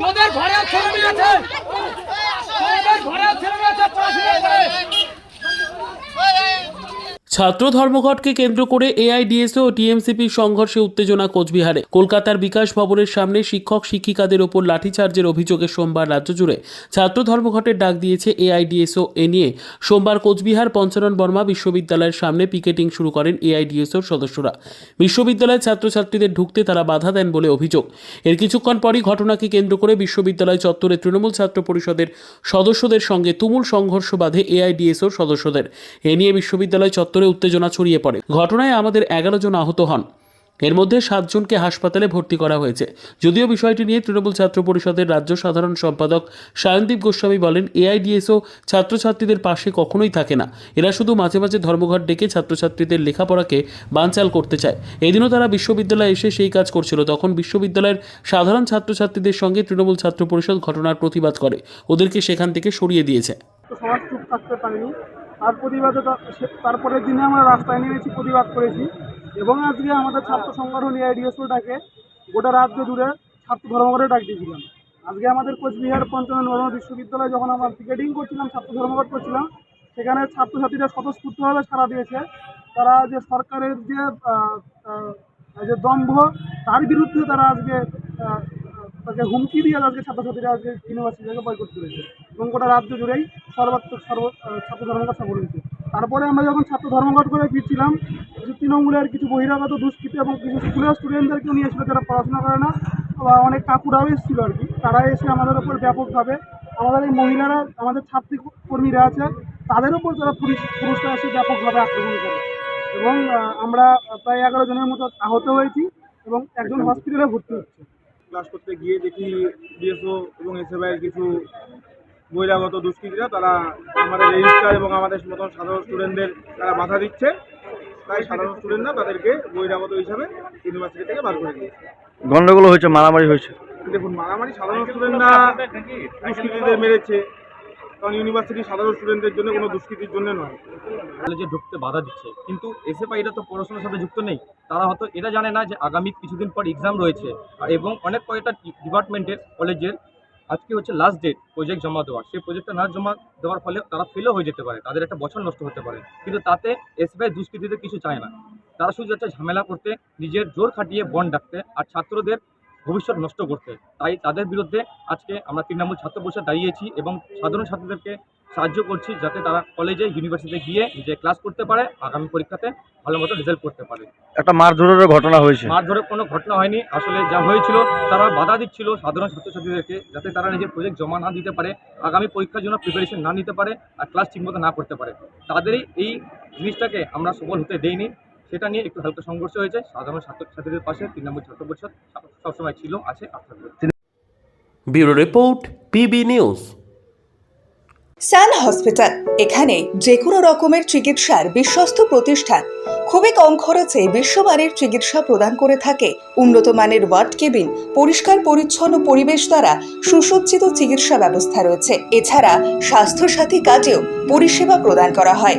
তোদের ঘরে ছবি আছে। ছাত্র ধর্মঘটকে কেন্দ্র করে এআইডিএসও ও টিএমসিপি সংঘর্ষে উত্তেজনা কোচবিহারে। কলকাতার বিকাশ ভবনের সামনে শিক্ষক, শিক্ষিকাদের ওপর লাঠিচার্জের অভিযোগে সোমবার রাজ্য জুড়ে ছাত্র ধর্মঘটের ডাক দিয়েছে এআইডিএসও এ নিয়ে সোমবার কোচবিহার পঞ্চানন বর্মা বিশ্ববিদ্যালয়ের সামনে পিকেটিং শুরু করেন এআইডিএসওর সদস্যরা। বিশ্ববিদ্যালয়ের ছাত্রছাত্রীদের ঢুকতে তারা বাধা দেন বলে অভিযোগ। এর কিছুক্ষণ পরই ঘটনাকে কেন্দ্র করে বিশ্ববিদ্যালয় চত্বরে তৃণমূল ছাত্র পরিষদের সদস্যদের সঙ্গে তুমুল সংঘর্ষ বাধে এআইডিএসওর সদস্যদের। এ নিয়ে বিশ্ববিদ্যালয় চত্বরে উত্তেজনা ছড়িয়ে পড়ে। ঘটনায় আমাদের এগারো জন আহত হন। এর মধ্যে সাতজনকে হাসপাতালে ভর্তি করা হয়েছে। যদিও বিষয়টি নিয়ে তৃণমূল ছাত্র পরিষদের রাজ্য সাধারণ সম্পাদক সায়নদীপ গোস্বামী বলেন, এআইডিএসও ছাত্রছাত্রীদের পাশে কখনোই থাকে না। এরা শুধু মাঝে মাঝে ধর্মঘট ডেকে ছাত্রছাত্রীদের লেখাপড়াকে বানচাল করতে চায়। এদিনও তারা বিশ্ববিদ্যালয়ে এসে সেই কাজ করছিল। তখন বিশ্ববিদ্যালয়ের সাধারণ ছাত্রছাত্রীদের সঙ্গে তৃণমূল ছাত্র পরিষদ ঘটনার প্রতিবাদ করে। ওদেরকে সেখান থেকে সরিয়ে দিয়েছে। তার প্রতিবাদে তারপরের দিনে আমরা রাস্তায় নেমেছি, প্রতিবাদ করেছি। এবং আজকে আমাদের ছাত্র সংগঠন এআইডিএসও ডাকে, গোটা রাজ্য জুড়ে ছাত্র ধর্মঘটে ডাক দিয়েছিলাম। আজকে আমাদের কোচবিহার পঞ্চানন বর্মা বিশ্ববিদ্যালয়ে যখন আমরা পিকেটিং করছিলাম, ছাত্র ধর্মঘট করছিলাম, সেখানে ছাত্রছাত্রীরা স্বতঃস্ফূর্তভাবে সাড়া দিয়েছে। তারা যে সরকারের যে যে দম্ভ, তার বিরুদ্ধে তারা আজকে তাকে হুমকি দিয়ে আজকে ছাত্রছাত্রীরা আজকে ইউনিভার্সিটিকে বয়কট করেছে। এবং গোটা রাজ্য জুড়েই সর্বাত্মক সর্ব ছাত্র ধর্মঘট সফল হয়েছে তারপরে আমরা যখন ছাত্র ধর্মঘট করে ফিরছিলাম কিছু তৃণমূলের কিছু বহিরাগত দুষ্কৃতি এবং কিছু স্কুলের স্টুডেন্টদেরকেও নিয়েছিল যারা পড়াশোনা করে না, বা অনেক কাকুরাও এসেছিল আর কি, তারা এসে আমাদের ওপর ব্যাপকভাবে আমাদের এই মহিলারা, আমাদের ছাত্রী কর্মীরা আছে, তাদের ওপর যারা পুলিশ পুরুষরা এসে ব্যাপকভাবে আক্রমণ করে। এবং আমরা প্রায় এগারো জনের মতো আহত হয়েছি এবং একজন হসপিটালে ভর্তি হচ্ছে। ক্লাস করতে গিয়ে দেখি ডিএসও এবং এসএফআইয়ের কিছু বহিরাগত দুষ্কৃতীরা তারা আমাদের রেজিস্ট্রার এবং আমাদের মতন সাধারণ স্টুডেন্টদের তারা বাধা দিচ্ছে। তাই সাধারণ স্টুডেন্টরা তাদেরকে বহিরাগত হিসাবে ইউনিভার্সিটি থেকে বার করে দিয়েছে। গন্ডগোল হয়েছে মারামারি হয়েছে? দেখুন মারামারি সাধারণ স্টুডেন্টরা দুষ্কৃতীদের মেরেছে। কারণ ইউনিভার্সিটি সাধারণ স্টুডেন্টদের জন্য কোনো দুষ্কৃতির জন্য নয়। কলেজে ঢুকতে বাধা দিচ্ছে। কিন্তু এসএফআই এটা তো পড়াশোনার সাথে যুক্ত নেই। তারা হয়তো এটা জানে না যে আগামী কিছুদিন পর এক্সাম রয়েছে। এবং অনেক কয়েকটা ডিপার্টমেন্টের কলেজের আজকে হচ্ছে লাস্ট ডেট প্রজেক্ট জমা দেওয়ার সেই প্রজেক্টটা না জমা দেওয়ার ফলে তারা ফেলও হয়ে যেতে পারে। তাদের একটা বছর নষ্ট হতে পারে। কিন্তু তাতে এসবিআই দুষ্কৃতিতে কিছু চায় না। তারা শুধু যাচ্ছে ঝামেলা করতে নিজের জোর খাটিয়ে বন্ড ডাকতে। আর ছাত্রদের ভবিষ্যৎ নষ্ট করতে। তাই তাদের বিরুদ্ধে আজকে আমরা তৃণমূল ছাত্র পরিষদ দাঁড়িয়েছি এবং সাধারণ ছাত্রদেরকে সাহায্য করছি যাতে তারা কলেজে ইউনিভার্সিটিতে গিয়ে নিজে ক্লাস করতে পারে আগামী পরীক্ষাতে ভালো মতো রেজাল্ট করতে পারে। একটা মারধরেরও ঘটনা হয়েছে। মারধরের কোনো ঘটনা হয়নি। আসলে যা হয়েছিল তারা বাধা দিচ্ছিল সাধারণ ছাত্রছাত্রীদেরকে যাতে তারা নিজের প্রজেক্ট জমা না দিতে পারে আগামী পরীক্ষার জন্য প্রিপারেশন না নিতে পারে আর ক্লাস ঠিকমতো না করতে পারে। তাদেরই এই জিনিসটাকে আমরা সফল হতে দেইনি। সেটা নিয়ে একটু হালকা সংঘর্ষ হয়েছে। সাধারণ ছাত্রছাত্রীদের পাশে তৃণমূল ছাত্র পরিষদ সবসময় ছিল আছে bureau report PB news. Sun hospital এখানে যে কোনো রকমের চিকিৎসার বিশ্বস্ত প্রতিষ্ঠান। খুবই কম খরচে বিশ্বমানের চিকিৎসা প্রদান করে থাকে। উন্নত মানের ওয়ার্ড কেবিন পরিষ্কার পরিচ্ছন্ন পরিবেশ দ্বারা সুসজ্জিত চিকিৎসা ব্যবস্থা রয়েছে। এছাড়া স্বাস্থ্যসাথী কাজেও পরিষেবা প্রদান করা হয়।